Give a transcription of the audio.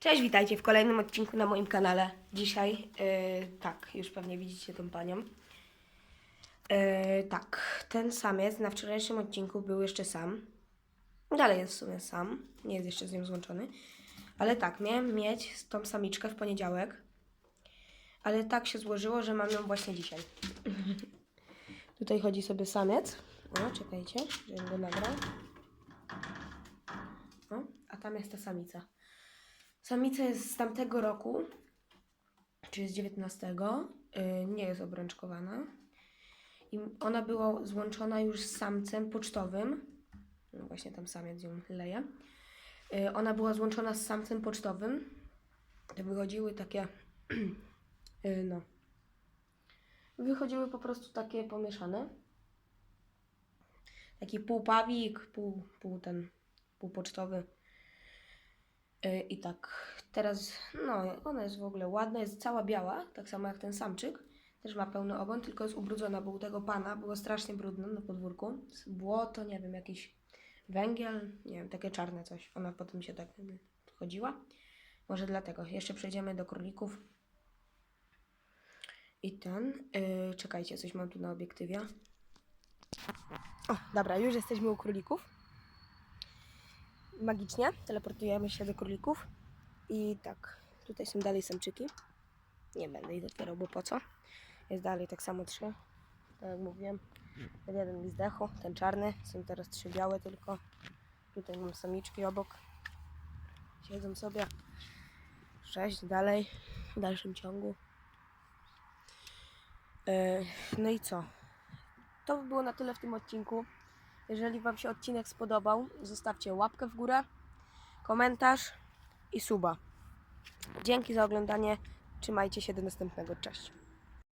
Cześć, witajcie w kolejnym odcinku na moim kanale. Dzisiaj, yy, tak, już pewnie widzicie tą panią. Yy, tak, ten samiec na wczorajszym odcinku był jeszcze sam. Dalej jest w sumie sam, nie jest jeszcze z nią złączony. Ale tak, miałem mieć tą samiczkę w poniedziałek. Ale tak się złożyło, że mam ją właśnie dzisiaj. Tutaj chodzi sobie samiec. O, czekajcie, żebym go nagrał. O, a tam jest ta samica. Samica jest z tamtego roku, czyli z 19. Yy, nie jest obrączkowana. I ona była złączona już z samcem pocztowym. No właśnie tam samiec ją leje. Yy, ona była złączona z samcem pocztowym. To wychodziły takie. yy, no. Wychodziły po prostu takie pomieszane. Taki półpawik, pół, pół ten, pół pocztowy. Yy, I tak, teraz, no, ona jest w ogóle ładna, jest cała biała, tak samo jak ten samczyk. Też ma pełny ogon, tylko jest ubrudzona, bo u tego pana było strasznie brudno na podwórku. Błoto, nie wiem, jakiś węgiel, nie wiem, takie czarne coś. Ona potem się tak chodziła. Może dlatego. Jeszcze przejdziemy do królików. I ten, yy, czekajcie, coś mam tu na obiektywie. O, dobra, już jesteśmy u królików magicznie teleportujemy się do królików. I tak, tutaj są dalej samczyki. Nie będę ich otwierał, bo po co? Jest dalej tak samo trzy. Tak jak mówiłem. Ten jeden mi zdechł, ten czarny. Są teraz trzy białe tylko. Tutaj mam samiczki obok. Siedzą sobie. Sześć dalej w dalszym ciągu. Yy, no i co? To by było na tyle w tym odcinku. Jeżeli Wam się odcinek spodobał, zostawcie łapkę w górę, komentarz i suba. Dzięki za oglądanie. Trzymajcie się do następnego. Cześć.